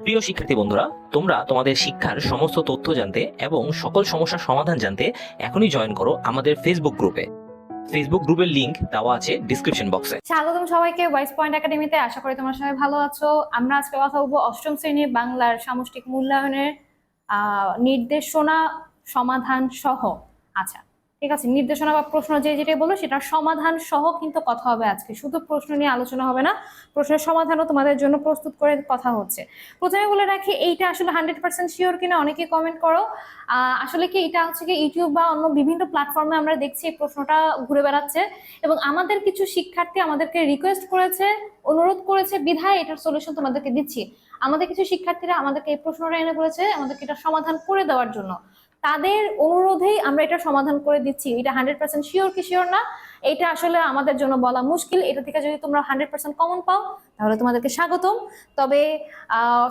প্রিয় শিক্ষার্থী বন্ধুরা, তোমরা তোমাদের শিক্ষার সমস্ত তথ্য জানতে এবং সকল সমস্যার সমাধান জানতে এখনই জয়েন করো আমাদের ফেসবুক গ্রুপে ফেসবুক গ্রুপের লিংক দেওয়া আছে ডিসক্রিপশন বক্সে স্বাগতম সবাইকে ওয়াইস পয়েন্ট একাডেমিতে আশা করি তোমার সবাই ভালো আছো। আমরা আজকে কথা বলব অষ্টম শ্রেণির বাংলার সামষ্টিক মূল্যায়নের নির্দেশনা সমাধান সহ। আচ্ছা ঠিক আছে, নির্দেশনা বা প্রশ্ন যে যেটা বলব সেটার সমাধান সহ কিন্তু কথা হবে আজকে। শুধু প্রশ্ন নিয়ে আলোচনা হবে না, প্রশ্নের সমাধানও তোমাদের জন্য প্রস্তুত করে কথা হচ্ছে। প্রথমে বলে রাখি, এইটা আসলে হান্ড্রেড পার্সেন্ট শিওর কিনা অনেকে কমেন্ট করো। আসলে কি এটা হচ্ছে কি ইউটিউব বা অন্য বিভিন্ন প্ল্যাটফর্মে আমরা দেখছি এই প্রশ্নটা ঘুরে বেড়াচ্ছে এবং আমাদের কিছু শিক্ষার্থী আমাদেরকে রিকোয়েস্ট করেছে, অনুরোধ করেছে, বিধায় এটার সলিউশন তোমাদেরকে দিচ্ছি। আমাদের কিছু শিক্ষার্থীরা আমাদেরকে এই প্রশ্নটা এনে বলেছে, আমাদেরকে এটা সমাধান করে দেওয়ার জন্য। তাদের অনুরোধেই আমরা এটা সমাধান করে দিচ্ছি। এটা হান্ড্রেড পার্সেন্ট শিওর কি শিওর না? এটা আসলে আমাদের জন্য বলা মুশকিল। এটা থেকে যদি তোমরা হান্ড্রেড পার্সেন্ট কমন পাও, তাহলে তোমাদেরকে স্বাগতম। তবে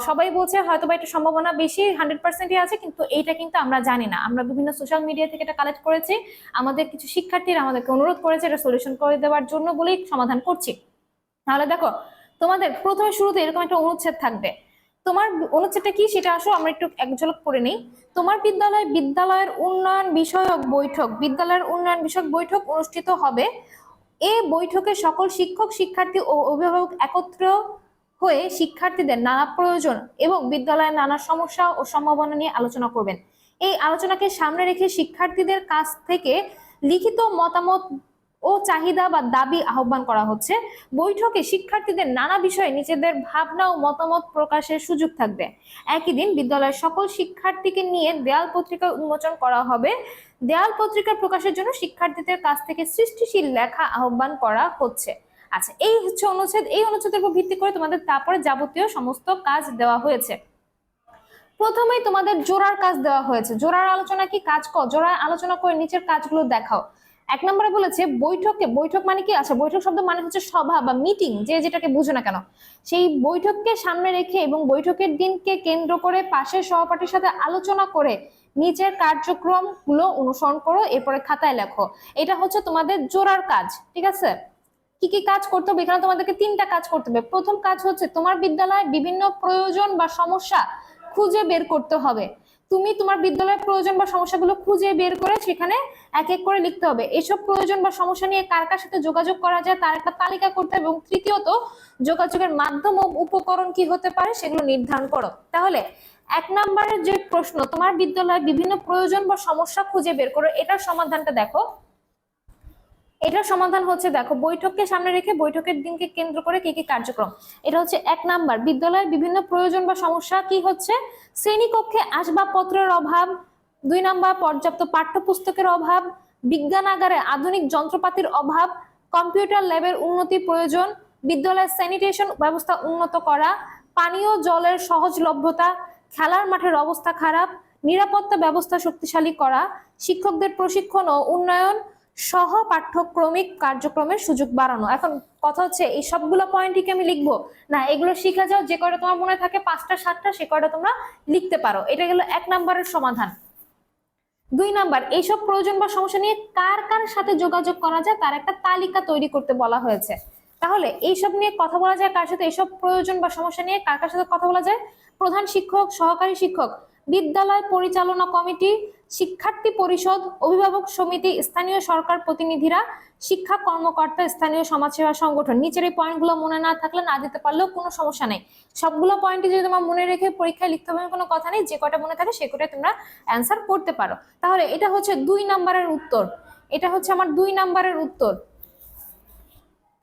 সবাই বলছে হয়তো বা এটা সম্ভাবনা বেশি হান্ড্রেড পার্সেন্টই আছে, কিন্তু এইটা কিন্তু আমরা জানি না। আমরা বিভিন্ন সোশ্যাল মিডিয়া থেকে এটা কালেক্ট করেছি। আমাদের কিছু শিক্ষার্থীরা আমাদেরকে অনুরোধ করেছে এটা সলিউশন করে দেওয়ার জন্য বলেই সমাধান করছি। তাহলে দেখো, তোমাদের প্রথমে শুরুতে এরকম একটা অনুচ্ছেদ থাকবে। তোমার অনুচ্ছেদটা কি? সেটা আসো, আমরা একটু এক ঝলক পড়ে নিই। তোমার বিদ্যালয়, বিদ্যালয়ের উন্নয়ন বিষয়ক বৈঠক, বিদ্যালয়ের উন্নয়ন বিষয়ক বৈঠক অনুষ্ঠিত হবে। এ বৈঠকে সকল শিক্ষক, শিক্ষার্থী ও অভিভাবক একত্র হয়ে শিক্ষার্থীদের নানা প্রয়োজন এবং বিদ্যালয়ের নানা সমস্যা ও সম্ভাবনা নিয়ে আলোচনা করবেন। এই আলোচনাকে সামনে রেখে শিক্ষার্থীদের কাছ থেকে লিখিত মতামত ও চাহিদা বা দাবি আহ্বান করা হচ্ছে। বৈঠকে শিক্ষার্থীদের নানা বিষয়ে নিজেদের ভাবনা ও মতামত প্রকাশের সুযোগ থাকবে। একই দিন বিদ্যালয়ের সকল শিক্ষার্থীকে নিয়ে দেয়াল পত্রিকা উন্মোচন করা হবে। দেয়াল পত্রিকা প্রকাশের জন্য শিক্ষার্থীদের কাছ থেকে সৃষ্টিশীল লেখা আহ্বান করা হচ্ছে। আচ্ছা এই হচ্ছে অনুচ্ছেদ। এই অনুচ্ছেদের উপর ভিত্তি করে তোমাদের তারপরে যাবতীয় সমস্ত কাজ দেওয়া হয়েছে। প্রথমেই তোমাদের জোড়ার কাজ দেওয়া হয়েছে। জোড়ার আলোচনা কি? কাজ কর জোড়ার আলোচনা করে নিচের কাজগুলো দেখাও। এক নম্বরে বলেছে বৈঠকে বৈঠক মানে কি? আচ্ছা বৈঠক শব্দ মানে হচ্ছে সভা বা মিটিং যে যেটাকে বুঝো না কেন। সেই বৈঠককে সামনে রেখে এবং বৈঠকের দিনকে কেন্দ্র করে পাশের সহপাঠীর সাথে আলোচনা করে নিচের কার্যক্রমগুলো অনুসরণ করো, এরপরে খাতায় লেখো। এটা হচ্ছে তোমাদের জোড়ার কাজ, ঠিক আছে? কি কি কাজ করতে হবে? এখানে তোমাদেরকে তিনটা কাজ করতে হবে। প্রথম কাজ হচ্ছে তোমার বিদ্যালয়ে বিভিন্ন প্রয়োজন বা সমস্যা খুঁজে বের করতে হবে। তুমি তোমার বিদ্যালয়ের প্রয়োজন বা সমস্যাগুলো খুঁজে বের করে সেখানে এক এক করে লিখতে হবে। এসব প্রয়োজন বা সমস্যা নিয়ে কার কার সাথে যোগাযোগ করা যায় তার একটা তালিকা করতে হবে এবং তৃতীয়ত যোগাযোগের মাধ্যম ও উপকরণ কি হতে পারে সেগুলো নির্ধারণ করো। তাহলে এক নম্বরের যে প্রশ্ন, তোমার বিদ্যালয়ে বিভিন্ন প্রয়োজন বা সমস্যা খুঁজে বের করো, এটার সমাধানটা দেখো। এটার সমাধান হচ্ছে দেখো, বৈঠককে সামনে রেখে বৈঠকের দিনকে কেন্দ্র করে কি কি কার্যক্রম? এটা হচ্ছে এক নাম্বার, বিদ্যালয়ের বিভিন্ন প্রয়োজন বা সমস্যা কি হচ্ছে? শ্রেণীকক্ষে আসবাবপত্রের অভাব। দুই নাম্বার, পর্যাপ্ত পাঠ্যপুস্তকের অভাব। বিজ্ঞানাগারে আধুনিক যন্ত্রপাতির অভাব। কম্পিউটার ল্যাবের উন্নতি প্রয়োজন। বিদ্যালয়ের স্যানিটেশন ব্যবস্থা উন্নত করা। পানীয় জলের সহজলভ্যতা। খেলার মাঠের অবস্থা খারাপ। নিরাপত্তা ব্যবস্থা শক্তিশালী করা। শিক্ষকদের প্রশিক্ষণ ও উন্নয়ন। সহ পাঠ্যক্রমিক কার্যক্রমের সুযোগ বাড়ানো। এখন কথা হচ্ছে, এই সবগুলো পয়েন্টই কি আমি লিখব? না, এগুলো শিখে যাও, যে কয়টা তোমার মনে থাকে, পাঁচটা, সাতটা, সে কয়টা তোমরা লিখতে পারো। এটা গেল এক নাম্বারের সমাধান। দুই নাম্বার, এইসব প্রয়োজন বা সমস্যা নিয়ে কার কার সাথে যোগাযোগ করা যায় তার একটা তালিকা তৈরি করতে বলা হয়েছে। তাহলে এইসব নিয়ে কথা বলা যায় কার সাথে, এইসব প্রয়োজন বা সমস্যা নিয়ে কার কার সাথে কথা বলা যায়? প্রধান শিক্ষক, সহকারী শিক্ষক, বিদ্যালয় পরিচালনা কমিটি শিক্ষার্থী পরিষদ, অভিভাবক সমিতি, স্থানীয় সরকার প্রতিনিধিরা, শিক্ষা কর্মকর্তা, স্থানীয় সমাজসেবা সংগঠন। নিচের এই পয়েন্টগুলো মনে না থাকলে না দিতে পারলেও কোনো সমস্যা নেই। সবগুলো পয়েন্টই যদি তোমার মনে রেখে পরীক্ষায় লিখতে হবে, কোনো কথা নেই, যে কটা মনে থাকে সে কটাই তোমরা অ্যান্সার করতে পারো। তাহলে এটা হচ্ছে দুই নাম্বারের উত্তর। এটা হচ্ছে আমার দুই নাম্বারের উত্তর।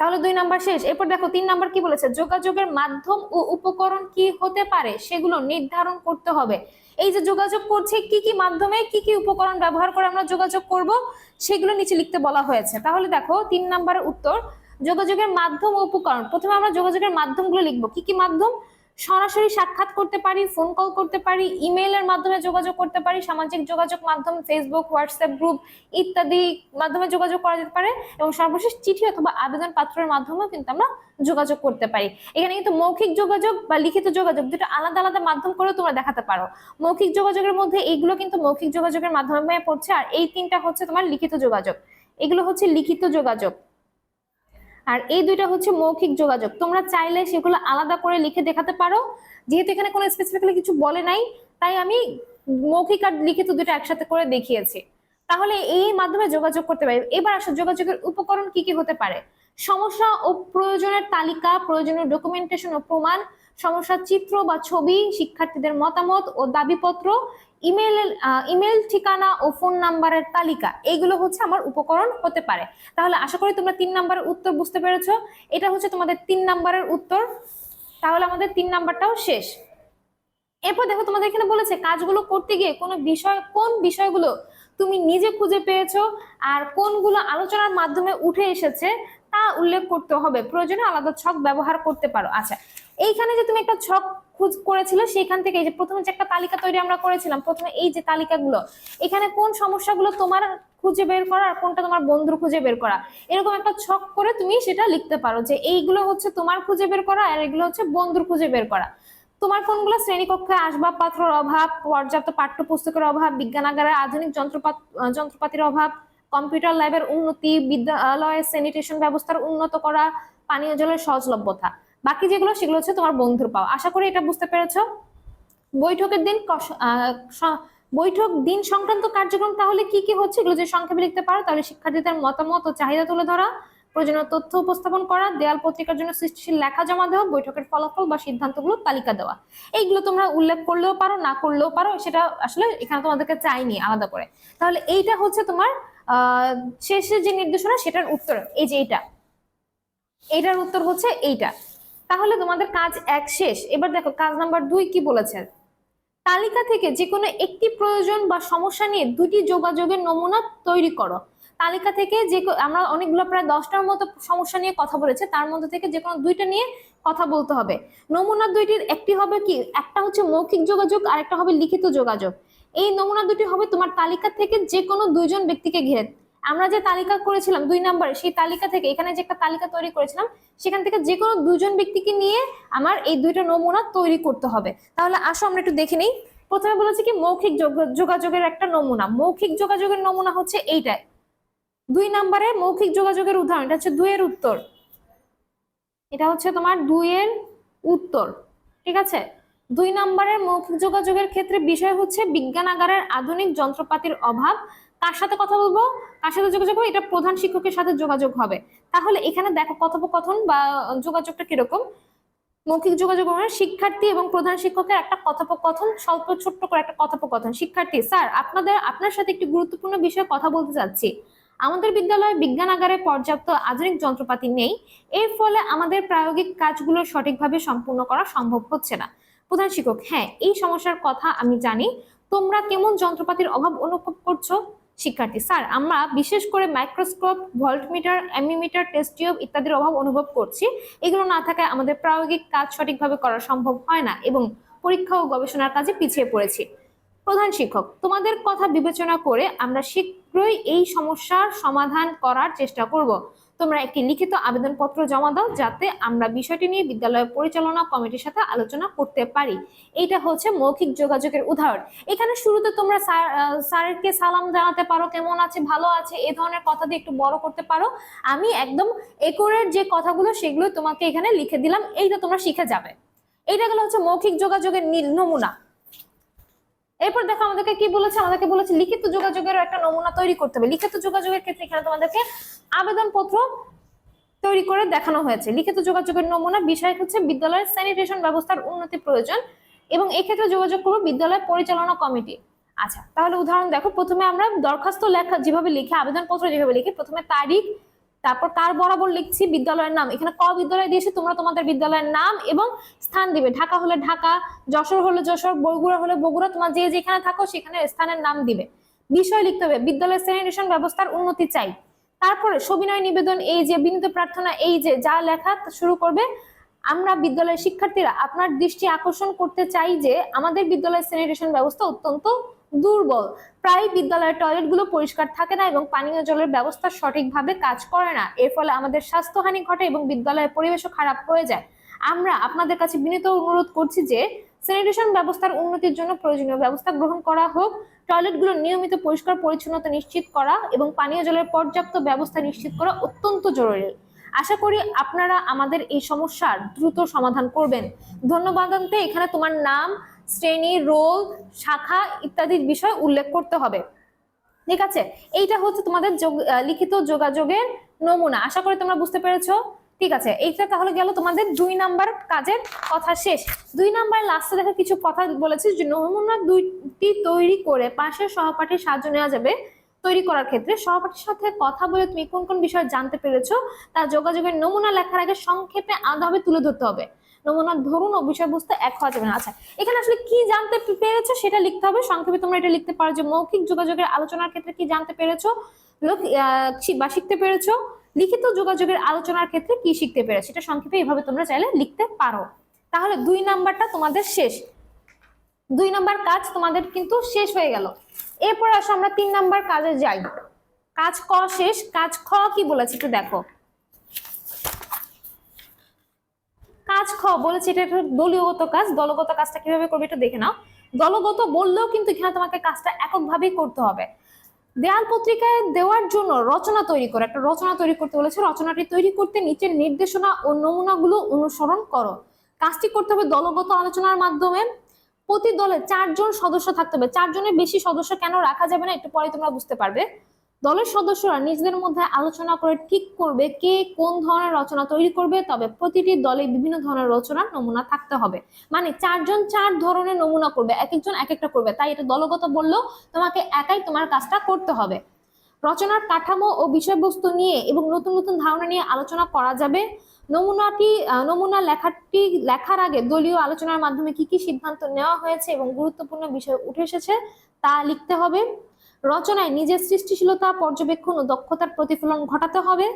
তাহলে দুই নাম্বার শেষ। এরপর দেখো, তিন নাম্বার কি বলেছে? যোগাযোগের মাধ্যম ও উপকরণ কি হতে পারে? সেগুলো নির্ধারণ করতে হবে। এই যে যোগাযোগ করছে, কি কি মাধ্যমে, কি কি উপকরণ ব্যবহার করে আমরা যোগাযোগ করব, সেগুলো নিচে লিখতে বলা হয়েছে। তাহলে দেখো, তিন নাম্বারের উত্তর, যোগাযোগের মাধ্যম উপকরণ। প্রথমে আমরা যোগাযোগের মাধ্যমগুলো লিখব। কি কি মাধ্যম? সরাসরি সাক্ষাৎ করতে পারি ফোন কল করতে পারি ইমেইলের মাধ্যমে যোগাযোগ করতে পারি, সামাজিক যোগাযোগ মাধ্যম ফেসবুক হোয়াটসঅ্যাপ গ্রুপ ইত্যাদি মাধ্যমে যোগাযোগ করা যেতে পারে এবং সর্বশেষ চিঠি অথবা আবেদন পাত্রের মাধ্যমেও কিন্তু আমরা যোগাযোগ করতে পারি। এখানে কিন্তু মৌখিক যোগাযোগ বা লিখিত যোগাযোগ দুটো আলাদা আলাদা মাধ্যম করেও তোমরা দেখাতে পারো। মৌখিক যোগাযোগের মধ্যে এইগুলো কিন্তু মৌখিক যোগাযোগের মাধ্যমে পড়ছে আর এই তিনটা হচ্ছে তোমার লিখিত যোগাযোগ। এগুলো হচ্ছে লিখিত যোগাযোগ। আর এই দুইটা হচ্ছে মৌখিক যোগাযোগ। তোমরা চাইলে সেগুলো আলাদা করে লিখে দেখাতে পারো। যেহেতু এখানে কোনো স্পেসিফিক্যালি কিছু বলে নাই, তাই আমি মৌখিক আর লিখিত দুটো একসাথে করে দেখিয়েছি। তাহলে এই মাধ্যমে যোগাযোগ করতে পারি। এবার আসলে যোগাযোগের উপকরণ কি কি হতে পারে? সমস্যা ও প্রয়োজনের তালিকা, প্রয়োজনীয় ডকুমেন্টেশন ও প্রমাণ সমস্যার চিত্র বা ছবি, শিক্ষার্থীদের মতামত ও দাবিপত্র ইমেল ইমেল ঠিকানা ও ফোন নাম্বারের তালিকা, এইগুলো হচ্ছে আমার উপকরণ হতে পারে। তাহলে আশা করি তোমরা তিন নাম্বারের উত্তর বুঝতে পেরেছ। এটা হচ্ছে তোমাদের তিন নাম্বারের উত্তর। তাহলে আমাদের তিন নাম্বারটাও শেষ। এরপর দেখো তোমাদের এখানে বলেছে, কাজগুলো করতে গিয়ে কোনো বিষয়, কোন বিষয়গুলো তুমি নিজে খুঁজে পেয়েছ আর কোনগুলো আলোচনার মাধ্যমে উঠে এসেছে তা উল্লেখ করতে হবে। প্রয়োজনে আলাদা ছক ব্যবহার করতে পারো। আচ্ছা এইখানে যে তুমি একটা ছক খুঁজ করেছিলে সেখান থেকে এই যে প্রথমে যে একটা তালিকা তৈরি আমরা করেছিলাম, প্রথমে এই যে তালিকাগুলো, এখানে কোন সমস্যাগুলো তোমার খুঁজে বের করা আর কোনটা তোমার বন্ধুর খুঁজে বের করা? এরকম একটা ছক করে তুমি সেটা লিখতে পারো যে এইগুলো হচ্ছে তোমার খুঁজে বের করা আর এগুলো হচ্ছে বন্ধুর খুঁজে বের করা। তোমার কোনগুলো শ্রেণীকক্ষে আসবাবপত্রের অভাব, পর্যাপ্ত পাঠ্যপুস্তকের অভাব বিজ্ঞানাগারের আধুনিক যন্ত্রপাত যন্ত্রপাতির অভাব কম্পিউটার ল্যাবের উন্নতি বিদ্যালয়ের স্যানিটেশন ব্যবস্থার উন্নত করা, পানীয় জলের সহজলভ্যতা। বাকি যেগুলো, সেগুলো হচ্ছে তোমার বন্ধুর পাওয়া। আশা করি এটা বুঝতে পেরেছ। বৈঠকের দিন বৈঠক দিন সংক্রান্ত কার্যক্রম, তাহলে কি কি হচ্ছে? এগুলো যদি সংক্ষেপে লিখতে পারো, তাহলে শিক্ষার্থীদের মতামত ও চাহিদা তুলে ধরা। প্রয়োজনীয় তথ্য উপস্থাপন করা, দেয়াল পত্রিকার জন্য সৃষ্টিশীল লেখা জমা দেওয়া, বৈঠকের ফলাফল বা সিদ্ধান্তগুলো তালিকা দেওয়া। এইগুলো তোমরা উল্লেখ করলেও পারো, না করলেও পারো, সেটা আসলে এখানে তোমাদেরকে চাইনি আলাদা করে। তাহলে এইটা হচ্ছে তোমার শেষের যে নির্দেশনা সেটার উত্তর, এই যে এইটা, এইটার উত্তর হচ্ছে এইটা। তাহলে তোমাদের কাজ এক শেষ। এবার দেখো, কাজ নাম্বার দুই কি বলেছে? তালিকা থেকে যে কোনো একটি প্রয়োজন বা সমস্যা নিয়ে দুটি যোগাযোগের নমুনা তৈরি করো। তালিকা থেকে যে আমরা অনেকগুলো প্রায় দশটার মতো সমস্যা নিয়ে কথা বলেছে, তার মধ্যে থেকে যে কোনো দুইটা নিয়ে কথা বলতে হবে। নমুনা দুইটির একটি হবে কি? একটা হচ্ছে মৌখিক যোগাযোগ আর একটা হবে লিখিত যোগাযোগ। এই নমুনা দুটি হবে তোমার তালিকা থেকে যে কোনো দুইজন ব্যক্তিকে ঘিরে। আমরা যে তালিকা করেছিলাম দুই নম্বরে, সেই তালিকা থেকে, এখানে যে একটা তালিকা তৈরি করেছিলাম, সেখান থেকে যে কোনো দুজন ব্যক্তিকে নিয়ে আমার এই দুইটা নমুনা তৈরি করতে হবে। তাহলে আসো, আমরা একটু দেখে নিই। প্রথমে বলেছি কি, মৌখিক যোগ- যোগাযোগের একটা নমুনা। মৌখিক যোগাযোগের নমুনা হচ্ছে এইটাই দুই নম্বরে মৌখিক যোগাযোগের উদাহরণ, এটা হচ্ছে দুইয়ের উত্তর। এটা হচ্ছে তোমার দুইয়ের উত্তর। ঠিক আছে? দুই নম্বরের মৌখিক যোগাযোগের ক্ষেত্রে বিষয় হচ্ছে বিজ্ঞানাগারের আধুনিক যন্ত্রপাতির অভাব। কার সাথে কথা বলব। কার সাথে যোগাযোগ হবে, এটা প্রধান শিক্ষকের সাথে যোগাযোগ হবে। তাহলে এখানে দেখো কথোপকথন বা যোগাযোগটা কীরকম? মৌখিক যোগাযোগ শিক্ষার্থী এবং প্রধান শিক্ষকের একটা কথোপকথন, স্বল্প ছোট্ট করে একটা কথোপকথন। শিক্ষার্থী, স্যার, আপনাদের, আপনার সাথে একটি গুরুত্বপূর্ণ বিষয়ে কথা বলতে চাচ্ছি। আমাদের বিদ্যালয়ে বিজ্ঞানাগারে পর্যাপ্ত আধুনিক যন্ত্রপাতি নেই। এর ফলে আমাদের প্রায়োগিক কাজগুলো সঠিকভাবে সম্পূর্ণ করা সম্ভব হচ্ছে না। প্রধান শিক্ষক হ্যাঁ এই সমস্যার কথা আমি জানি। তোমরা কেমন যন্ত্রপাতির অভাব অনুভব করছ? শিক্ষার্থী, স্যার, আমরা বিশেষ করে microscope voltmeter ammeter test tube ইত্যাদির অভাব অনুভব করছি। এগুলো না থাকায় আমাদের প্রায়োগিক কাজ সঠিকভাবে করা সম্ভব হয় না এবং পরীক্ষা ও গবেষণার কাজে পিছিয়ে পড়েছি। প্রধান শিক্ষক, তোমাদের কথা বিবেচনা করে আমরা শীঘ্রই এই সমস্যার সমাধান করার চেষ্টা করব। তোমরা একটি লিখিত আবেদনপত্র জমা দাও যাতে আমরা বিষয়টি নিয়ে বিদ্যালয় পরিচালনা কমিটির সাথে আলোচনা করতে পারি। এইটা হচ্ছে মৌখিক যোগাযোগের উদাহরণ। এখানে শুরুতে তোমরা স্যার স্যারকে সালাম জানাতে পারো, কেমন আছে, ভালো আছে এই ধরনের কথা দিয়ে একটু বড় করতে পারো। আমি একদম একরের যে কথাগুলো সেগুলো তোমাকে এখানে লিখে দিলাম, এইটা তোমরা শিখে যাবে। এইটা গেলো হচ্ছে মৌখিক যোগাযোগের নমুনা। এরপর দেখো আমাদেরকে কি বলেছে? আমাদেরকে বলেছে লিখিত যোগাযোগের একটা নমুনা তৈরি করতে হবে। লিখিত যোগাযোগের ক্ষেত্রে এখানে তোমাদেরকে আবেদনপত্র তৈরি করে দেখানো হয়েছে। লিখিত যোগাযোগের নমুনা বিষয় হচ্ছে বিদ্যালয়ের স্যানিটেশন ব্যবস্থার উন্নতি প্রয়োজন এবং এক্ষেত্রে যোগাযোগ করব বিদ্যালয় পরিচালনা কমিটি। আচ্ছা তাহলে উদাহরণ দেখো। প্রথমে আমরা দরখাস্ত লেখা যেভাবে লিখি, আবেদনপত্র যেভাবে লিখি, প্রথমে তারিখ তারপর কার বরাবর লিখছি বিদ্যালয়ের নাম। এখানে ক বিদ্যালয় দিয়েছি, তোমরা তোমাদের বিদ্যালয়ের নাম এবং স্থান দিবে। ঢাকা হলে ঢাকা, যশোর হলে যশোর, বগুড়া হলে বগুড়া, তোমার যে যেখানে থাকো সেখানে স্থানের নাম দিবে। বিষয় লিখতে হবে, বিদ্যালয়ের স্যানিটেশন ব্যবস্থার উন্নতি চাই। তারপরে সবিনয় নিবেদন, এই যে বিনীত প্রার্থনা, এই যে যা লেখা শুরু করবে, আমরা বিদ্যালয়ের শিক্ষার্থীরা আপনার দৃষ্টি আকর্ষণ করতে চাই যে আমাদের বিদ্যালয়ের স্যানিটেশন ব্যবস্থা অত্যন্ত দুর্বল। প্রায় বিদ্যালয়ের টয়লেটগুলো পরিষ্কার থাকে না এবং পানীয় জলের ব্যবস্থা সঠিকভাবে কাজ করে না। এর ফলে আমাদের স্বাস্থ্যহানি ঘটে এবং বিদ্যালয়ের পরিবেশও খারাপ হয়ে যায়। আমরা আপনাদের কাছে বিনীত অনুরোধ করছি যে, স্যানিটেশন ব্যবস্থার উন্নতির জন্য প্রয়োজনীয় ব্যবস্থা গ্রহণ করা হোক। টয়লেটগুলো নিয়মিত পরিষ্কার পরিচ্ছন্নতা নিশ্চিত করা এবং পানীয় জলের পর্যাপ্ত ব্যবস্থা নিশ্চিত করা অত্যন্ত জরুরি। আশা করি আপনারা আমাদের এই সমস্যার দ্রুত সমাধান করবেন। ধন্যবাদ এখানে তোমার নাম শ্রেণি, রোল, শাখা ইত্যাদির বিষয় উল্লেখ করতে হবে। ঠিক আছে? এইটা হচ্ছে তোমাদের লিখিত যোগাযোগের নমুনা। আশা করি তোমরা বুঝতে পেরেছ। ঠিক আছে? এইটা তাহলে গেল তোমাদের দুই নাম্বার কাজের কথা শেষ। দুই নাম্বার লাস্টে দেখো কিছু কথা বলেছে যে নমুনা দুইটি তৈরি করে পাশের সহপাঠীর সাহায্য নেওয়া যাবে তৈরি করার ক্ষেত্রে। সহপাঠীর সাথে কথা বলে তুমি কোন কোন বিষয় জানতে পেরেছ তা যোগাযোগের নমুনা লেখার আগে সংক্ষেপে আলাদাভাবে তুলে ধরতে হবে। নমুনার ধরুন ও বিষয়বস্তু এক হওয়া যাবে না। আচ্ছা এখানে আসলে কি জানতে পেরেছ সেটা লিখতে হবে। সংক্ষেপে তোমরা এটা লিখতে পারো যে মৌখিক যোগাযোগের আলোচনার ক্ষেত্রে কি জানতে পেরেছ? লোক বা শিখতে পেরেছ? লিখিত যোগাযোগের আলোচনার ক্ষেত্রে কি শিখতে পেরেছ? সেটা সংক্ষেপে এইভাবে তোমরা চাইলে লিখতে পারো। তাহলে দুই নাম্বারটা তোমাদের শেষ। দুই নাম্বার কাজ তোমাদের কিন্তু শেষ হয়ে গেল। এরপর আসো আমরা তিন নাম্বার কাজে যাই। কাজ ক শেষ? কাজ খ কি বলেছে একটু দেখো। কাজ খ বলেছে এটা একটা দলীয়গত কাজ, দলগত কাজটা কীভাবে করবে একটু দেখে নাও। দলগত বললেও কিন্তু এখানে তোমাকে কাজটা এককভাবেই করতে হবে। দেয়াল পত্রিকায় দেওয়ার জন্য রচনা তৈরি করো, একটা রচনা তৈরি করতে বলেছে, রচনাটি তৈরি করতে নিচের নির্দেশনা ও নমুনাগুলো অনুসরণ করো। কাজটি করতে হবে দলগত আলোচনার মাধ্যমে। প্রতি দলে চারজন সদস্য থাকতে হবে, চারজনের বেশি সদস্য কেন রাখা যাবে না, একটু পরে তোমরা বুঝতে পারবে। দলের সদস্যরা নিজেদের মধ্যে আলোচনা করে ঠিক করবে কে কোন ধরনের রচনা তৈরি করবে, তবে প্রতিটি দলে বিভিন্ন ধরনের রচনার নমুনা থাকতে হবে। মানে চারজন চার ধরনের নমুনা করবে এক একজন এক একটা করবে। তাই এটা দলগত বললেও তোমাকে একাই তোমার কাজটা করতে হবে। রচনার কাঠামো ও বিষয়বস্তু নিয়ে এবং নতুন নতুন ধারণা নিয়ে আলোচনা করা যাবে। নমুনাটি নমুনা লেখাটি লেখার আগে দলীয় আলোচনার মাধ্যমে কি কি সিদ্ধান্ত নেওয়া হয়েছে এবং গুরুত্বপূর্ণ বিষয় উঠে এসেছে তা লিখতে হবে। রচনায় নিজের সৃষ্টিশীলতা, পর্যবেক্ষণ ও দক্ষতার প্রতিফলন ঘটাতে হবে।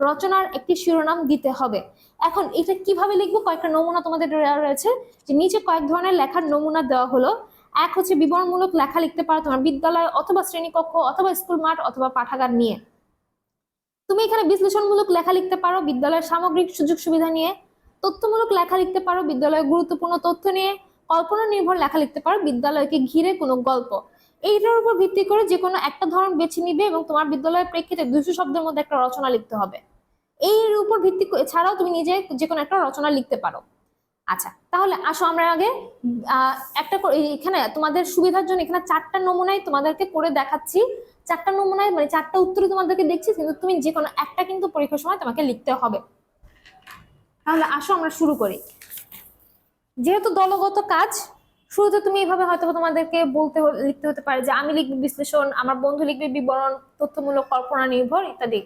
রচনার একটি শিরোনাম দিতে হবে। এখন এটা কীভাবে লিখব? কয়েকটা নমুনা তোমাদের দেওয়া রয়েছে। যে নিচে কয়েক ধরনের লেখার নমুনা দেওয়া হলো। এক হচ্ছে বিবরণমূলক লেখা লিখতে পারো তোমার বিদ্যালয় অথবা শ্রেণীকক্ষ অথবা স্কুল মাঠ অথবা পাঠাগার নিয়ে। তুমি এখানে বিশ্লেষণমূলক লেখা লিখতে পারো বিদ্যালয়ের সামগ্রিক সুযোগ সুবিধা নিয়ে। তথ্যমূলক লেখা লিখতে পারো বিদ্যালয়ের গুরুত্বপূর্ণ তথ্য নিয়ে। কল্পনা নির্ভর লেখা লিখতে পারো বিদ্যালয়কে ঘিরে কোনো গল্প। এইটার উপর ভিত্তি করে যে কোনো একটা ধরন বেছে নিবে এবং তোমার বিদ্যালয়ের প্রেক্ষিতে দুশো শব্দের মধ্যে একটা রচনা লিখতে হবে। এর উপর ভিত্তি এছাড়াও তুমি নিজে যে কোনো একটা রচনা লিখতে পারো। আচ্ছা তাহলে আসো আমরা আগে একটা এখানে তোমাদের সুবিধার জন্য এখানে চারটা নমুনাই তোমাদেরকে করে দেখাচ্ছি। চারটা নমুনায় মানে চারটা উত্তরই তোমাদেরকে দেখছি, কিন্তু তুমি যে কোনো একটা কিন্তু পরীক্ষার সময় তোমাকে লিখতে হবে। তাহলে আসো আমরা শুরু করি। যেহেতু দলগত কাজ শুরুতে তুমি এইভাবে হয়তো তোমাদেরকে বলতে লিখতে হতে পারে যে আমি লিখবি বিশ্লেষণ, আমার বন্ধু লিখবে বিবরণ, তথ্যমূলক কল্পনা নির্ভর ইত্যাদি।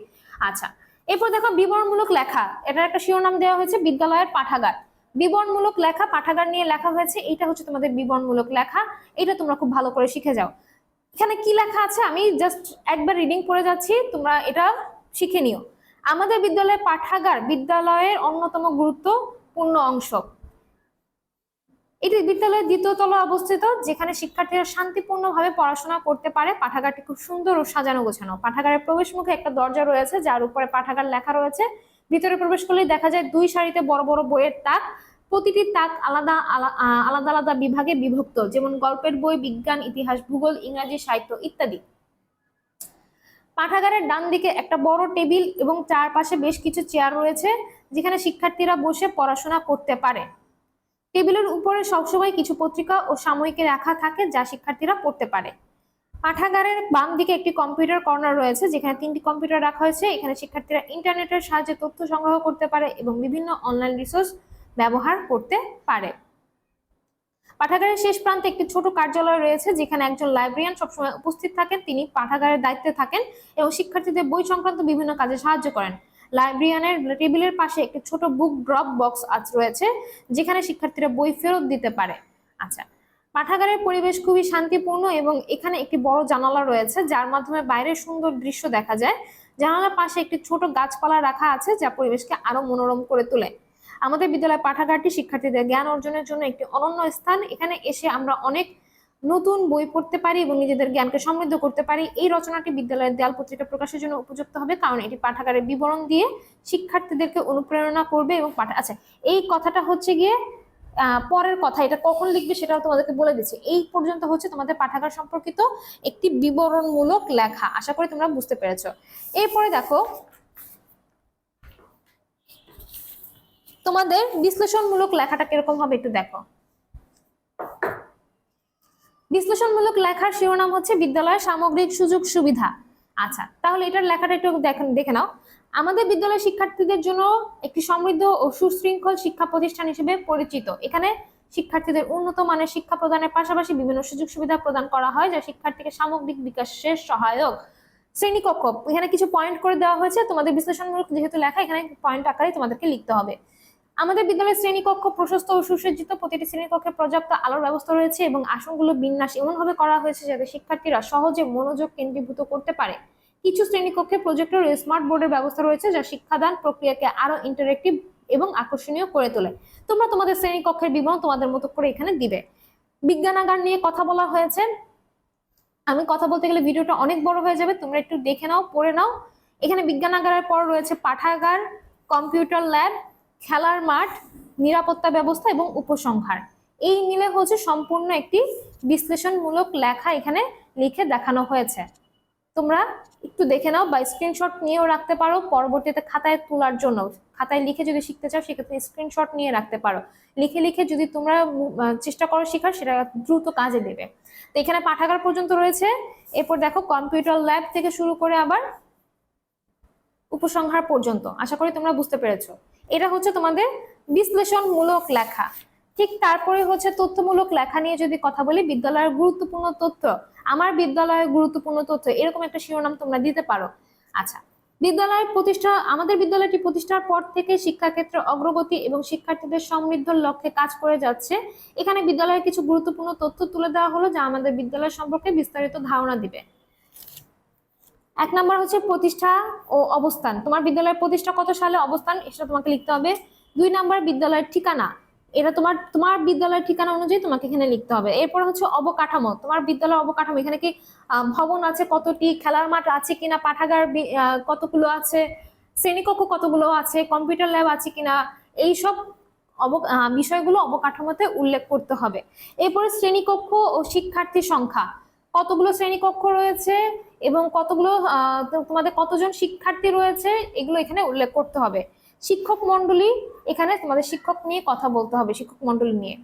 আচ্ছা এরপর দেখো বিবরণমূলক লেখা। এটার একটা শিরোনাম দেওয়া হয়েছে, বিদ্যালয়ের পাঠাগার। বিবরণমূলক লেখা, পাঠাগার নিয়ে লেখা হয়েছে এটা হচ্ছে তোমাদের বিবরণমূলক লেখা। এটা তোমরা খুব ভালো করে শিখে যাও। এখানে কি লেখা আছে? আমি জাস্ট একবার রিডিং করে যাচ্ছি, তোমরা এটা শিখে নিও। আমাদের বিদ্যালয়ের পাঠাগার বিদ্যালয়ের অন্যতম গুরুত্বপূর্ণ অংশ। এটি বিদ্যালয়ের দ্বিতীয় তলায় অবস্থিত, যেখানে শিক্ষার্থীরা শান্তিপূর্ণভাবে পড়াশোনা করতে পারে। পাঠাগারটি খুব সুন্দর ও সাজানো গোছানো। পাঠাগারের প্রবেশ মুখে একটা দরজা রয়েছে, যার উপরে পাঠাগার লেখা রয়েছে। ভিতরে প্রবেশ করলেই দেখা যায় দুই সারিতে বড় বড় বইয়ের তাক। প্রতিটি তাক আলাদা আলাদা আলাদা বিভাগে বিভক্ত, যেমন গল্পের বই, বিজ্ঞান, ইতিহাস, ভূগোল, ইংরাজি, সাহিত্য ইত্যাদি। পাঠাগারের ডান দিকে একটা বড় টেবিল এবং চারপাশে বেশ কিছু চেয়ার রয়েছে, যেখানে শিক্ষার্থীরা বসে পড়াশোনা করতে পারে। টেবিলের উপরে সবসময় কিছু পত্রিকা ও সাময়িকী রাখা থাকে যা শিক্ষার্থীরা পড়তে পারে। পাঠাগারের বাম দিকে একটি কম্পিউটার কর্নার রয়েছে, যেখানে তিনটি কম্পিউটার রাখা হয়েছে। এখানে শিক্ষার্থীরা ইন্টারনেটের সাহায্যে তথ্য সংগ্রহ করতে পারে এবং বিভিন্ন অনলাইন রিসোর্স ব্যবহার করতে পারে। পাঠাগারের শেষ প্রান্তে একটি ছোট কার্যালয় রয়েছে, যেখানে একজন লাইব্রেরিয়ান সবসময় উপস্থিত থাকেন, তিনি পাঠাগারের দায়িত্বে থাকেন এবং শিক্ষার্থীদের বই সংক্রান্ত বিভিন্ন কাজে সাহায্য করেন। লাইব্রেরিয়ানের টেবিলের পাশে একটি ছোট বুক ড্রপ বক্স আজ রয়েছে, যেখানে শিক্ষার্থীরা বই ফেরত দিতে পারে। আচ্ছা পাঠাগারের পরিবেশ খুবই শান্তিপূর্ণ এবং এখানে একটি বড় জানালা রয়েছে, যার মাধ্যমে বাইরের সুন্দর দৃশ্য দেখা যায়। জানালার পাশে একটি ছোট গাছপালা রাখা আছে, যা পরিবেশকে আরও মনোরম করে তোলে। আমাদের বিদ্যালয় পাঠাগারটি শিক্ষার্থীদের জ্ঞান অর্জনের জন্য একটি অনন্য স্থান। এখানে এসে আমরা অনেক নতুন বই পড়তে পারি এবং নিজেদের জ্ঞানকে সমৃদ্ধ করতে পারি, এই রচনাটি বিদ্যালয়ের দেয়াল পত্রিকা প্রকাশের জন্য উপযুক্ত হবে, কারণ এটি পাঠাগারের বিবরণ দিয়ে শিক্ষার্থীদেরকে অনুপ্রেরণা করবে এবং পাঠা আচ্ছা এই কথাটা হচ্ছে গিয়ে পরের কথা, এটা কখন লিখবে সেটাও তোমাদেরকে বলে দিচ্ছি। এই পর্যন্ত হচ্ছে তোমাদের পাঠাগার সম্পর্কিত একটি বিবরণমূলক লেখা, আশা করি তোমরা বুঝতে পেরেছ। এরপরে দেখো, তোমাদের বিশ্লেষণমূলক লেখাটা কীরকম হবে একটু দেখো। বিশ্লেষণমূলক লেখার শিরোনাম হচ্ছে বিদ্যালয়ের সামগ্রিক সুযোগ সুবিধা। আচ্ছা তাহলে এটার লেখাটা একটু দেখেন, দেখে নাও। আমাদের বিদ্যালয় শিক্ষার্থীদের জন্য একটি সমৃদ্ধ ও সুশৃঙ্খল শিক্ষা প্রতিষ্ঠান হিসেবে পরিচিত। এখানে শিক্ষার্থীদের উন্নত মানের শিক্ষা প্রদানের পাশাপাশি বিভিন্ন সুযোগ সুবিধা প্রদান করা হয়, যা শিক্ষার্থীকে সামগ্রিক বিকাশের সহায়ক শ্রেণীকক্ষ। এখানে কিছু পয়েন্ট করে দেওয়া হয়েছে। তোমাদের বিশ্লেষণমূলক যেহেতু লেখা, এখানে পয়েন্ট আকারে তোমাদেরকে লিখতে হবে। আমাদের বিদ্যালয়ের শ্রেণীকক্ষ প্রশস্ত ও সুসজ্জিত, প্রতিটি শ্রেণীকক্ষে পর্যাপ্ত আলোর ব্যবস্থা রয়েছে এবং আসনগুলো বিন্যাস এমনভাবে করা হয়েছে যাতে শিক্ষার্থীরা সহজে মনোযোগ কেন্দ্রীভূত করতে পারে। কিছু শ্রেণীকক্ষে প্রজেক্টর ও স্মার্ট বোর্ডের ব্যবস্থা রয়েছে যা শিক্ষাদান প্রক্রিয়াকে আরও ইন্টারেক্টিভ এবং আকর্ষণীয় করে তোলে। তোমরা তোমাদের শ্রেণীকক্ষের বিবরণ তোমাদের মতো করে এখানে দিবে। বিজ্ঞানাগার নিয়ে কথা বলা হয়েছে। আমি কথা বলতে গেলে ভিডিওটা অনেক বড় হয়ে যাবে, তোমরা একটু দেখে নাও, পড়ে নাও। এখানে বিজ্ঞানাগারের পর রয়েছে পাঠাগার, কম্পিউটার ল্যাব খেলার মাঠ, নিরাপত্তা ব্যবস্থা এবং উপসংহার। এই মিলে হচ্ছে সম্পূর্ণ একটি বিশ্লেষণমূলক লেখা এখানে লিখে দেখানো হয়েছে। তোমরা একটু দেখে নাও বা স্ক্রিনশট নিয়েও রাখতে পারো। পরবর্তীতে খাতায় তোলার জন্য। খাতায় লিখে যদি শিখতে চাও, সেক্ষেত্রে স্ক্রিনশট নিয়ে রাখতে পারো। লিখে লিখে যদি তোমরা চেষ্টা করো শেখার, সেটা দ্রুত কাজে দেবে। তো এখানে পাঠাগার পর্যন্ত রয়েছে। এরপর দেখো কম্পিউটার ল্যাব থেকে শুরু করে আবার উপসংহার পর্যন্ত। আশা করি তোমরা বুঝতে পেরেছ। এটা হচ্ছে তোমাদের বিশ্লেষণমূলক লেখা। ঠিক তারপরে হচ্ছে তথ্যমূলক লেখা নিয়ে যদি কথা বলি, বিদ্যালয়ের গুরুত্বপূর্ণ তথ্য, আমার বিদ্যালয়ের গুরুত্বপূর্ণ তথ্য, এরকম একটা শিরোনাম তোমরা দিতে পারো। আচ্ছা বিদ্যালয়ের প্রতিষ্ঠা, আমাদের বিদ্যালয়টি প্রতিষ্ঠার পর থেকে শিক্ষাক্ষেত্রে অগ্রগতি এবং শিক্ষার্থীদের সমৃদ্ধ লক্ষ্যে কাজ করে যাচ্ছে। এখানে বিদ্যালয়ের কিছু গুরুত্বপূর্ণ তথ্য তুলে দেওয়া হলো, যা আমাদের বিদ্যালয় সম্পর্কে বিস্তারিত ধারণা দিবে। এক নম্বর হচ্ছে প্রতিষ্ঠা ও অবস্থান। তোমার বিদ্যালয়ের প্রতিষ্ঠা কত সালে অবস্থান এটা তোমাকে লিখতে হবে। দুই নাম্বার বিদ্যালয়ের ঠিকানা, এটা তোমার তোমার বিদ্যালয়ের ঠিকানা অনুযায়ী তোমাকে এখানে লিখতে হবে। এরপর হচ্ছে অবকাঠামো, তোমার বিদ্যালয়ের অবকাঠামো, এখানে কি ভবন আছে কতটি, খেলার মাঠ আছে কিনা, পাঠাগার কতগুলো আছে, শ্রেণীকক্ষ কতগুলো আছে, কম্পিউটার ল্যাব আছে কিনা, এইসব অব বিষয়গুলো অবকাঠামোতে উল্লেখ করতে হবে। এরপরে শ্রেণীকক্ষ ও শিক্ষার্থী সংখ্যা কতগুলো শ্রেণীকক্ষ রয়েছে এবং কতগুলো তোমাদের কতজন শিক্ষার্থী রয়েছে, এগুলো এখানে উল্লেখ করতে হবে। শিক্ষক মন্ডলী এখানে তোমাদের শিক্ষক নিয়ে কথা বলতে হবে, শিক্ষক মন্ডলী নিয়ে।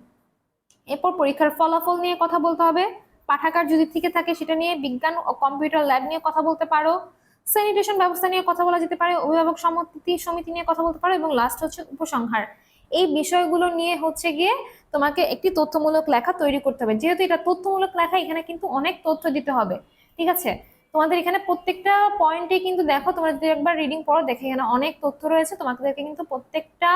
এরপর পরীক্ষার ফলাফল নিয়ে কথা বলতে হবে। পাঠাগার যদি থেকে থাকে, সেটা নিয়ে বিজ্ঞান ও কম্পিউটার ল্যাব নিয়ে কথা বলতে পারো। স্যানিটেশন ব্যবস্থা নিয়ে কথা বলা যেতে পারে, অভিভাবক সমিতি সমিতি নিয়ে কথা বলতে পারো এবং লাস্ট হচ্ছে উপসংহার। এই বিষয়গুলো নিয়ে হচ্ছে গিয়ে তোমাকে একটি তথ্যমূলক লেখা তৈরি করতে হবে। যেহেতু এটা তথ্যমূলক লেখা, এখানে কিন্তু অনেক তথ্য দিতে হবে, ঠিক আছে? তোমাদের এখানে প্রত্যেকটা পয়েন্টে কিন্তু দেখো তোমরা যদি একবার রিডিং পড়ো দেখে এখানে অনেক তথ্য রয়েছে, তোমাদেরকে কিন্তু প্রত্যেকটা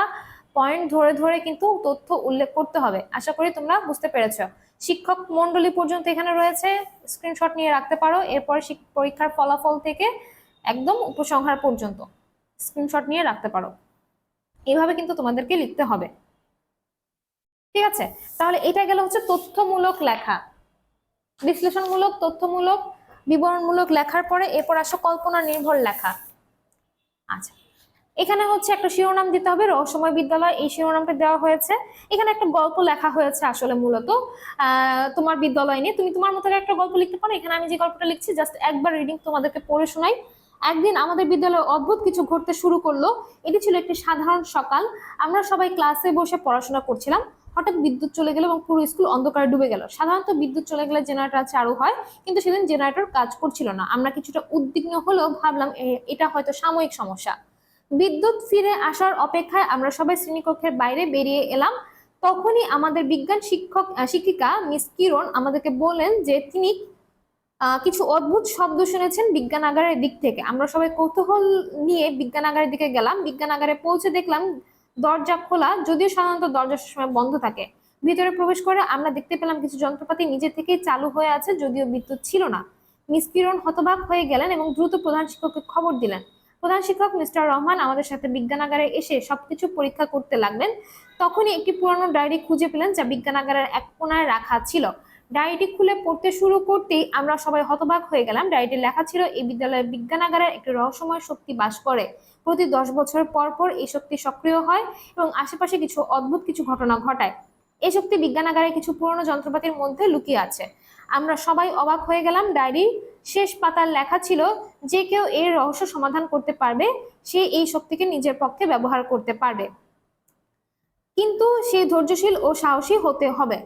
পয়েন্ট ধরে ধরে কিন্তু তথ্য উল্লেখ করতে হবে। আশা করি তোমরা বুঝতে পেরেছ। শিক্ষক মন্ডলী পর্যন্ত এখানে রয়েছে স্ক্রিনশট নিয়ে রাখতে পারো, এরপরে পরীক্ষার ফলাফল থেকে একদম উপসংহার পর্যন্ত স্ক্রিনশট নিয়ে রাখতে পারো। এইভাবে কিন্তু তোমাদেরকে লিখতে হবে। ঠিক আছে? তাহলে এটা গেল হচ্ছে তথ্যমূলক লেখা। বিশ্লেষণমূলক, তথ্যমূলক, বিবরণমূলক লেখার পরে এরপর আসো কল্পনা নির্ভর লেখা। আচ্ছা। এখানে হচ্ছে একটা শিরোনাম দিতে হবে, রহস্যময় বিদ্যালয়। এই শিরোনামটা দেওয়া হয়েছে। এখানে একটা গল্প লেখা হয়েছে আসলে মূলত। তোমার বিদ্যালয় নিয়ে। তুমি তোমার মতো একটা গল্প লিখতে পারো। এখানে আমি যে গল্পটা লিখছি জাস্ট একবার রিডিং তোমাদেরকে পড়ে শোনাই। একদিন আমাদের বিদ্যালয়ে অদ্ভুত কিছু ঘটতে শুরু করল। এটি ছিল একটি সাধারণ সকাল। আমরা সবাই ক্লাসে বসে পড়াশোনা করছিলাম। হঠাৎ বিদ্যুৎ চলে গেল এবং পুরো স্কুল অন্ধকারে ডুবে গেল। সাধারণত বিদ্যুৎ চলে গেলে জেনারেটর চালু হয়, কিন্তু সেদিন জেনারেটর কাজ করছিল না। আমরা কিছুটা উদ্বিগ্ন হলেও ভাবলাম এটা হয়তো সাময়িক সমস্যা। বিদ্যুৎ ফিরে আসার অপেক্ষায় আমরা সবাই শ্রেণীকক্ষের বাইরে বেরিয়ে এলাম। তখনই আমাদের বিজ্ঞান শিক্ষক শিক্ষিকা মিস কিরণ আমাদেরকে বলেন যে তিনি কিছু অদ্ভুত শব্দ শুনেছেন বিজ্ঞানাগারের দিক থেকে। আমরা সবাই কৌতূহল নিয়ে বিজ্ঞানাগারের দিকে গেলাম। বিজ্ঞানাগারে পৌঁছে দেখলাম দরজা খোলা, যদিও সাধারণত দরজা সময় বন্ধ থাকে। ভিতরে প্রবেশ করে আমরা দেখতে পেলাম কিছু যন্ত্রপাতি নিজে থেকেই চালু হয়ে আছে, যদিও বিদ্যুৎ ছিল না। মিস হতবাক হয়ে গেলেন এবং দ্রুত প্রধান শিক্ষককে খবর দিলেন। প্রধান শিক্ষক মিস্টার রহমান আমাদের সাথে বিজ্ঞানাগারে এসে সবকিছু পরীক্ষা করতে লাগলেন। তখনই একটি পুরানো ডায়েরি খুঁজে পেলেন যা বিজ্ঞানাগারের এক কোনায় রাখা ছিল। ডায়েরিটি খুলে পড়তে শুরু করতেই আমরা সবাই হতবাক হয়ে গেলাম। ডায়েরিটি লেখা ছিল, এই বিদ্যালয়ের বিজ্ঞানাগারের একটি রহস্যময় শক্তি বাস করে। প্রতি দশ বছর পর পর এই শক্তি সক্রিয় হয় এবং আশেপাশে কিছু অদ্ভুত কিছু ঘটনা ঘটায়। এই শক্তি বিজ্ঞানাগারে কিছু পুরনো যন্ত্রপাতির মধ্যে লুকিয়ে আছে। আমরা সবাই অবাক হয়ে গেলাম। ডায়েরি শেষ পাতার লেখা ছিল, যে কেউ এর রহস্য সমাধান করতে পারবে, সে এই শক্তিকে নিজের পক্ষে ব্যবহার করতে পারবে। কিন্তু সেই ধৈর্যশীল ও সাহসী হতে হবে।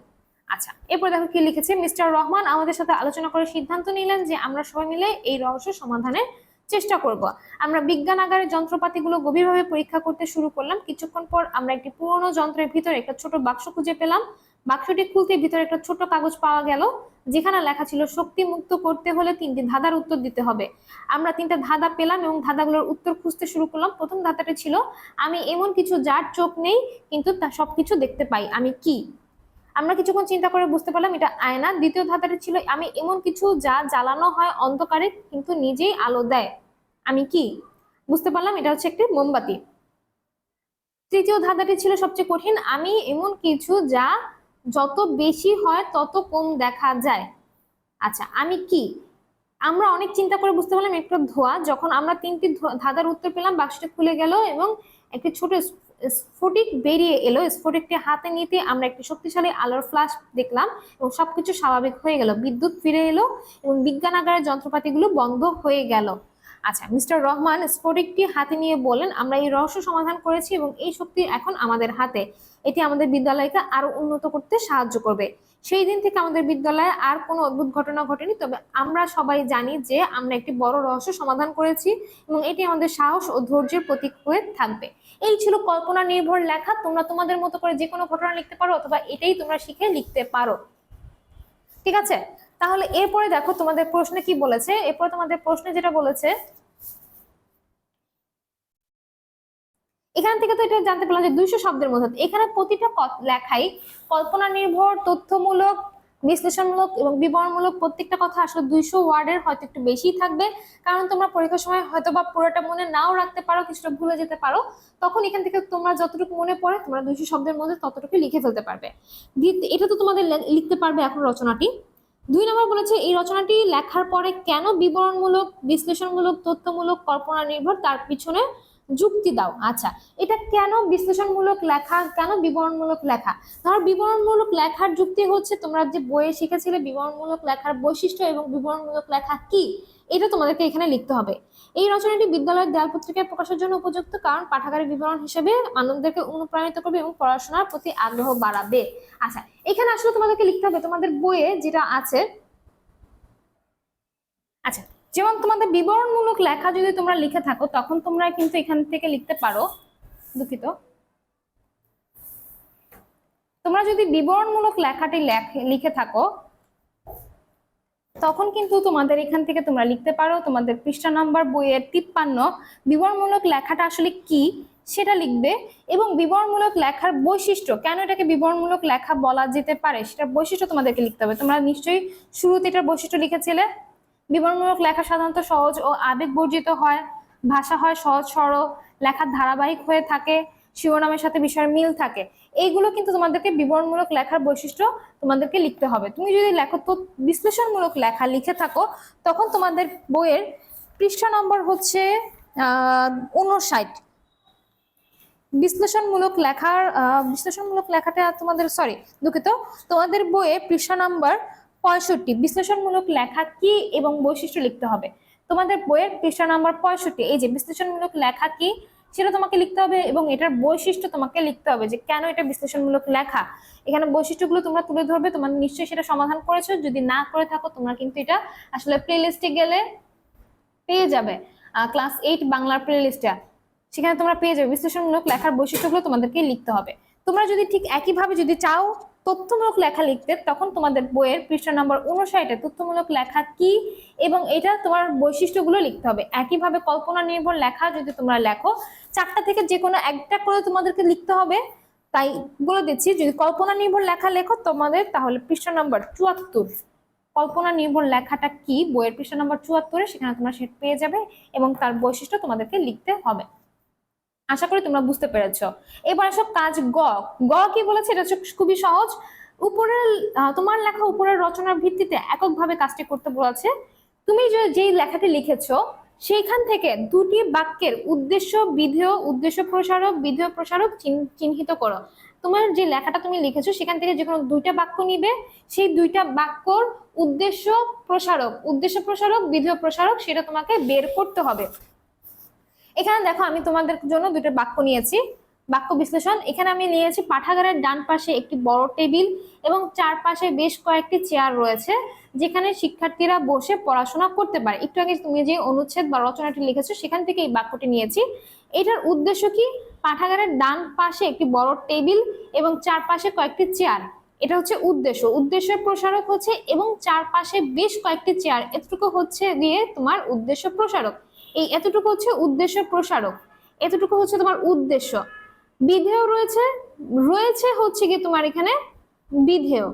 আচ্ছা এরপর দেখো কি লিখেছে? মিস্টার রহমান আমাদের সাথে আলোচনা করে সিদ্ধান্ত নিলেন যে আমরা সবাই মিলে এই রহস্য সমাধানের চেষ্টা করব। আমরা বিজ্ঞান বিজ্ঞানাগারের যন্ত্রপাতিগুলো গভীরভাবে পরীক্ষা করতে শুরু করলাম। কিছুক্ষণ পর আমরা একটি পুরনো যন্ত্রের ভিতরে একটা ছোট বাক্স খুঁজে পেলাম। বাক্সটি খুলতে ভিতরে একটা ছোট কাগজ পাওয়া গেল, যেখানে লেখা ছিল শক্তি মুক্ত করতে হলে তিনটি ধাঁধার উত্তর দিতে হবে। আমরা তিনটা ধাঁধা পেলাম এবং ধাঁধাগুলোর উত্তর খুঁজতে শুরু করলাম। প্রথম ধাঁধাটা ছিল, আমি এমন কিছু যার চোখ নেই, কিন্তু তা সবকিছু দেখতে পাই। আমি কি? আমরা কিছুক্ষণ চিন্তা করে বুঝতে পারলাম এটা আয়না। দ্বিতীয় ধাঁধাটা ছিল, আমি এমন কিছু যা জ্বালানো হয় অন্ধকারে কিন্তু নিজেই আলো দেয়। আমি কি? বুঝতে পারলাম, এটা হচ্ছে একটি মোমবাতি। তৃতীয় ধাঁধাটি ছিল সবচেয়ে কঠিন, আমি এমন কিছু যা যত বেশি হয় তত কম দেখা যায়। আচ্ছা আমি কি? আমরা অনেক চিন্তা করে বুঝতে পারলাম একটা ধোয়া, যখন আমরা তিনটি ধাঁধার উত্তর পেলাম, বাক্সটি খুলে গেল এবং একটি ছোট স্ফটিক বেরিয়ে এলো, স্ফটিকটি হাতে নিতে আমরা একটি শক্তিশালী আলোর ফ্লাশ দেখলাম এবং সবকিছু স্বাভাবিক হয়ে গেল। বিদ্যুৎ ফিরে এলো এবং বিজ্ঞানাগারের যন্ত্রপাতিগুলো বন্ধ হয়ে গেল। আচ্ছা মিস্টার রহমান, স্ফটিকটি হাতে নিয়ে বলেন আমরা এই রহস্য সমাধান করেছি এবং এই শক্তি এখন আমাদের হাতে। এটি আমাদের বিদ্যালয়কে আরও উন্নত করতে সাহায্য করবে। সেই দিন থেকে আমাদের বিদ্যালয়ে আর কোনো অদ্ভুত ঘটনা ঘটেনি, তবে আমরা সবাই জানি যে আমরা একটি বড় রহস্য সমাধান করেছি এবং এটি আমাদের সাহস ও ধৈর্যের প্রতীক হয়ে থাকবে। এই ছিল কল্পনা নির্ভর লেখা। তোমরা তোমাদের মতো করে যে কোনো ঘটনা লিখতে পারো অথবা এটাই তোমরা শিখে লিখতে পারো। ঠিক আছে? তাহলে এরপরে দেখো তোমাদের প্রশ্নে কি বলেছে? এরপরে তোমাদের প্রশ্নে যেটা বলেছে, এখান থেকে তো এটা জানতে পারলাম যে দুইশো শব্দের মধ্যে, এখানে প্রতিটা লেখাই কল্পনা নির্ভর, তথ্যমূলক বিশ্লেষণমূলক এবং বিবরণমূলক প্রত্যেকটা কথা আসলে দুইশো ওয়ার্ডের হয়তো একটু বেশি থাকবে। কারণ তোমরা পরীক্ষার সময় হয়তো বা পুরোটা মনে নাও রাখতে পারো, কিছুটা ভুলে যেতে পারো। তখন এখান থেকে তোমরা যতটুকু মনে পড়ে তোমরা দুইশো শব্দের মধ্যে ততটুকু লিখে ফেলতে পারবে। এটা তো তোমাদের লিখতে পারবে এখন রচনাটি। দুই নম্বর বলেছে, এই রচনাটি লেখার পরে কেন বিবরণমূলক, বিশ্লেষণমূলক, তথ্যমূলক, কল্পনা নির্ভর তার পিছনে যুক্তি দাও। আচ্ছা এটা কেন বিশ্লেষণমূলক লেখা, কেন বিবরণমূলক লেখা? ধর বিবরণমূলক লেখার যুক্তি হচ্ছে তোমরা যে বইয়ে শিখেছিলে বিবরণমূলক লেখার বৈশিষ্ট্য এবং বিবরণমূলক লেখা কি? এটা তোমাদেরকে এখানে লিখতে হবে। এই রচনাটি বিদ্যালয়ের দেয়াল পত্রিকায় প্রকাশের জন্য উপযুক্ত কারণ পাঠাগারের বিবরণ হিসেবে আনন্দকে অনুপ্রাণিত করবে এবং পড়াশোনার প্রতি আগ্রহ বাড়াবে। আচ্ছা এখানে আসলে তোমাদেরকে লিখতে হবে তোমাদের বইয়ে যেটা আছে আচ্ছা যেমন তোমাদের বিবরণমূলক লেখা যদি তোমরা লিখে থাকো, তখন তোমরা কিন্তু এখান থেকে লিখতে পারো, দুঃখিত। তোমরা যদি বিবরণমূলক লেখাটি লেখ- থাকো, তখন কিন্তু তোমাদের এখান থেকে তোমরা লিখতে পারো, তোমাদের পৃষ্ঠা নাম্বার, বইয়ের তিপ্পান্ন, বিবরণমূলক লেখাটা আসলে কি সেটা লিখবে এবং বিবরণমূলক লেখার বৈশিষ্ট্য, কেন এটাকে বিবরণমূলক লেখা বলা যেতে পারে সেটার বৈশিষ্ট্য তোমাদেরকে লিখতে হবে। তোমরা নিশ্চয়ই শুরুতে এটার বৈশিষ্ট্য লিখেছিলে? বিবরণমূলক লেখা সাধারণত সহজ ও আবেগ বর্জিত হয়। ভাষা হয় সহজ, সরল লেখার ধারাবাহিক হয়ে থাকে, শিরোনামের সাথে বিষয়ের মিল থাকে। এইগুলো কিন্তু তোমাদেরকে বিবরণমূলক লেখার বৈশিষ্ট্য তোমাদেরকে লিখতে হবে। তুমি যদি লেখো তো বিশ্লেষণমূলক লেখা লিখে থাকো, তখন তোমাদের বইয়ের পৃষ্ঠা নম্বর হচ্ছে উনষাট বিশ্লেষণমূলক লেখার বিশ্লেষণমূলক লেখাটা তোমাদের সরি দুঃখিত। তোমাদের বইয়ে পৃষ্ঠা নাম্বার পঁয়ষট্টি। বিশ্লেষণমূলক লেখা কি এবং বৈশিষ্ট্য লিখতে হবে? তোমাদের বইয়ের পৃষ্ঠা নাম্বার পঁয়ষট্টি। এই যে, বিশ্লেষণমূলক লেখা কি সেটা তোমাকে লিখতে হবে এবং এটার বৈশিষ্ট্য তোমাকে লিখতে হবে যে কেন এটা বিশ্লেষণমূলক লেখা। এখানে বৈশিষ্ট্যগুলো তোমরা তুলে ধরবে, তোমরা নিশ্চয়ই সেটা সমাধান করেছ। যদি না করে থাকো, তোমরা কিন্তু এটা আসলে প্লে লিস্টে গেলে পেয়ে যাবে। ক্লাস এইট বাংলার প্লে লিস্টে সেখানে তোমরা পেয়ে যাবে। বিশ্লেষণমূলক লেখার বৈশিষ্ট্যগুলো তোমাদেরকে লিখতে হবে। তোমরা যদি ঠিক একইভাবে যদি চাও তথ্যমূলক লেখা লিখতে, তখন তোমাদের বইয়ের পৃষ্ঠা নম্বর উনষাটে তথ্যমূলক লেখা কি এবং এটা তোমার বৈশিষ্ট্যগুলো লিখতে হবে। একইভাবে কল্পনা নির্ভর লেখা যদি তোমরা লেখো, চারটা থেকে যে কোনো একটা করে তোমাদেরকে লিখতে হবে। তাই বলে দিচ্ছি, যদি কল্পনা নির্ভর লেখা লেখো, তোমাদের তাহলে পৃষ্ঠা নম্বর চুয়াত্তর। কল্পনা নির্ভর লেখাটা কি? বইয়ের পৃষ্ঠা নম্বর চুয়াত্তরে, সেখানে তোমরা সেটা পেয়ে যাবে এবং তার বৈশিষ্ট্য তোমাদেরকে লিখতে হবে। আশা করি তোমরা বুঝতে পেরেছ। এবার আসো কাজ গ। গ কি বলেছে? এটা খুবই সহজ। উপরের তোমার লেখা উপরের রচনার ভিত্তিতে এককভাবে কাজটি করতে বলেছে। তুমি যে, যেই লেখাটি লিখেছো, সেইখান থেকে দুটি বাক্যের উদ্দেশ্য বিধেয়, উদ্দেশ্য প্রসারক, বিধেয় প্রসারক চিহ্নিত করো। তোমার যে লেখাটা তুমি লিখেছো, সেখান থেকে যে কোনো দুইটা বাক্য নিবে। সেই দুইটা বাক্যর উদ্দেশ্য প্রসারক উদ্দেশ্য প্রসারক, বিধেয় প্রসারক, সেটা তোমাকে বের করতে হবে। এখানে দেখো আমি তোমাদের জন্য দুটো বাক্য নিয়েছি। বাক্য বিশ্লেষণ। এখানে আমি নিয়েছি, পাঠাগারের ডান পাশে একটি বড় টেবিল এবং চারপাশে বেশ কয়েকটি চেয়ার রয়েছে, যেখানে শিক্ষার্থীরা বসে পড়াশোনা করতে পারে। একটু আগে তুমি যে অনুচ্ছেদ বা রচনাটি লিখেছো, সেখান থেকে এই বাক্যটি নিয়েছি। এটার উদ্দেশ্য কি? পাঠাগারের ডান পাশে একটি বড় টেবিল এবং চারপাশে কয়েকটি চেয়ার। এটা হচ্ছে উদ্দেশ্য। উদ্দেশ্যের প্রসারক হচ্ছে এবং চারপাশে বেশ কয়েকটি চেয়ার। এতটুকু হচ্ছে দিয়ে তোমার উদ্দেশ্য প্রসারক। এই এতটুকু হচ্ছে উদ্দেশ্য প্রসারক, এতটুকু হচ্ছে তোমার উদ্দেশ্য। বিধেয় রয়েছে রয়েছে হচ্ছে কি তোমার এখানে বিধেয়।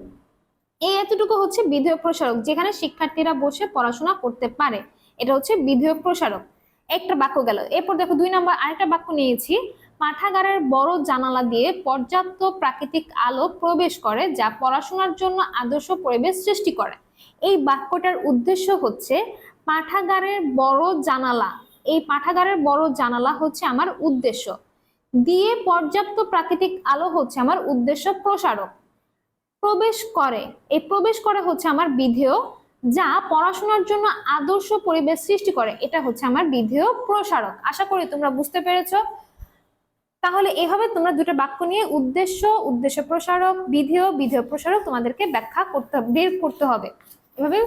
এই এতটুকু হচ্ছে বিধেয় প্রসারক, যেখানে শিক্ষার্থীরা বসে পড়াশোনা করতে পারে। এটা হচ্ছে বিধেয় প্রসারক। একটা বাক্য গেল। এরপর দেখো দুই নম্বর, আরেকটা বাক্য নিয়েছি। পাঠাগারের বড় জানালা দিয়ে পর্যাপ্ত প্রাকৃতিক আলো প্রবেশ করে, যা পড়াশোনার জন্য আদর্শ পরিবেশ সৃষ্টি করে। এই বাক্যটার উদ্দেশ্য হচ্ছে পাঠাগারের বড় জানালা। এই পাঠাগারের বড় জানালা হচ্ছে আমার উদ্দেশ্য। দিয়ে পর্যাপ্ত প্রাকৃতিক আলো হচ্ছে আমার উদ্দেশ্য প্রসারক। প্রবেশ করে। এই প্রবেশ করে হচ্ছে আমার বিধেয়, যা পড়াশোনার জন্য আদর্শ পরিবেশ সৃষ্টি করে। এটা হচ্ছে আমার বিধেয় প্রসারক। আশা করি তোমরা বুঝতে পেরেছ। তাহলে এভাবে তোমরা দুটো বাক্য নিয়ে উদ্দেশ্য উদ্দেশ্য প্রসারক, বিধেয় বিধেয় প্রসারক তোমাদেরকে ব্যাখ্যা করতে বের করতে হবে। এভাবে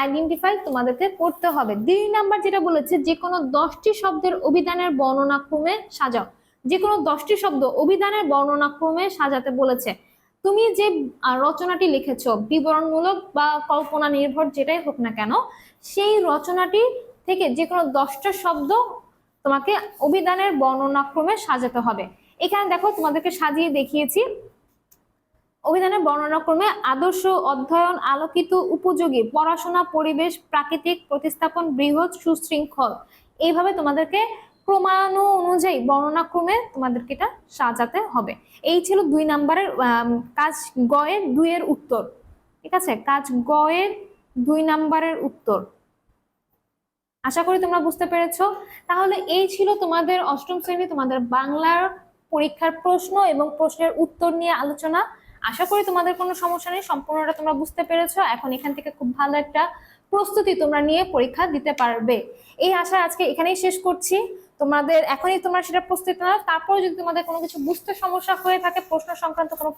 আইডেন্টিফাই তোমাদেরকে করতে হবে। দুই নাম্বার যেটা বলেছে যে কোনো দশটি শব্দের অভিধানের বর্ণনা ক্রমে সাজাও। যে কোনো দশটি শব্দ অভিধানের বর্ণনা ক্রমে সাজাতে বলেছে। তুমি যে রচনাটি লিখেছ, বিবরণমূলক বা কল্পনা নির্ভর যেটাই হোক না কেন, সেই রচনাটি থেকে যে কোনো দশটা শব্দ তোমাকে অভিধানের বর্ণনা ক্রমে সাজাতে হবে। এখানে দেখো তোমাদেরকে সাজিয়ে দেখিয়েছি। অভিধানের বর্ণনা ক্রমে আদর্শ অধ্যয়ন আলোকিত উপযোগী, পড়াশোনা, পরিবেশ, প্রাকৃতিক প্রতিস্থাপন, বৃহৎ সুশৃঙ্খল। এইভাবে তোমাদেরকে ক্রমাণু অনুযায়ী বর্ণনা ক্রমে তোমাদেরকে এটা সাজাতে হবে। এই ছিল দুই নাম্বারের কাজ গয়ের দুইয়ের উত্তর। ঠিক আছে? কাজ গয়ের দুই নাম্বারের উত্তর। আশা করি তোমরা বুঝতে পেরেছ। তাহলে এই ছিল তোমাদের অষ্টম শ্রেণি, তোমাদের বাংলার পরীক্ষার প্রশ্ন এবং প্রশ্নের উত্তর নিয়ে আলোচনা। আশা করি তোমাদের কোনো সমস্যা নেই, সম্পূর্ণটা তোমরা বুঝতে পেরেছ। এখন এখান থেকে খুব ভালো একটা প্রস্তুতি তোমরা নিয়ে পরীক্ষা দিতে পারবে। এই আশা আজকে এখানেই শেষ করছি। তোমাদের, এখনই তোমরা সেটা প্রস্তুত নাও। তারপরে যদি তোমাদের কোনো কিছু বুঝতে সমস্যা হয়ে থাকে, প্রশ্ন সংক্রান্ত কোনো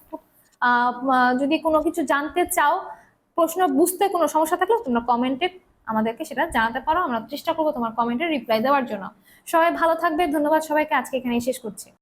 যদি কোনো কিছু জানতে চাও, প্রশ্ন বুঝতে কোনো সমস্যা থাকলে তোমরা কমেন্টে আমাদেরকে সেটা জানাতে পারো। আমরা চেষ্টা করব তোমার কমেন্টে রিপ্লাই দেওয়ার জন্য। সবাই ভালো থাকবে। ধন্যবাদ সবাইকে। আজকে এখানেই শেষ করছি।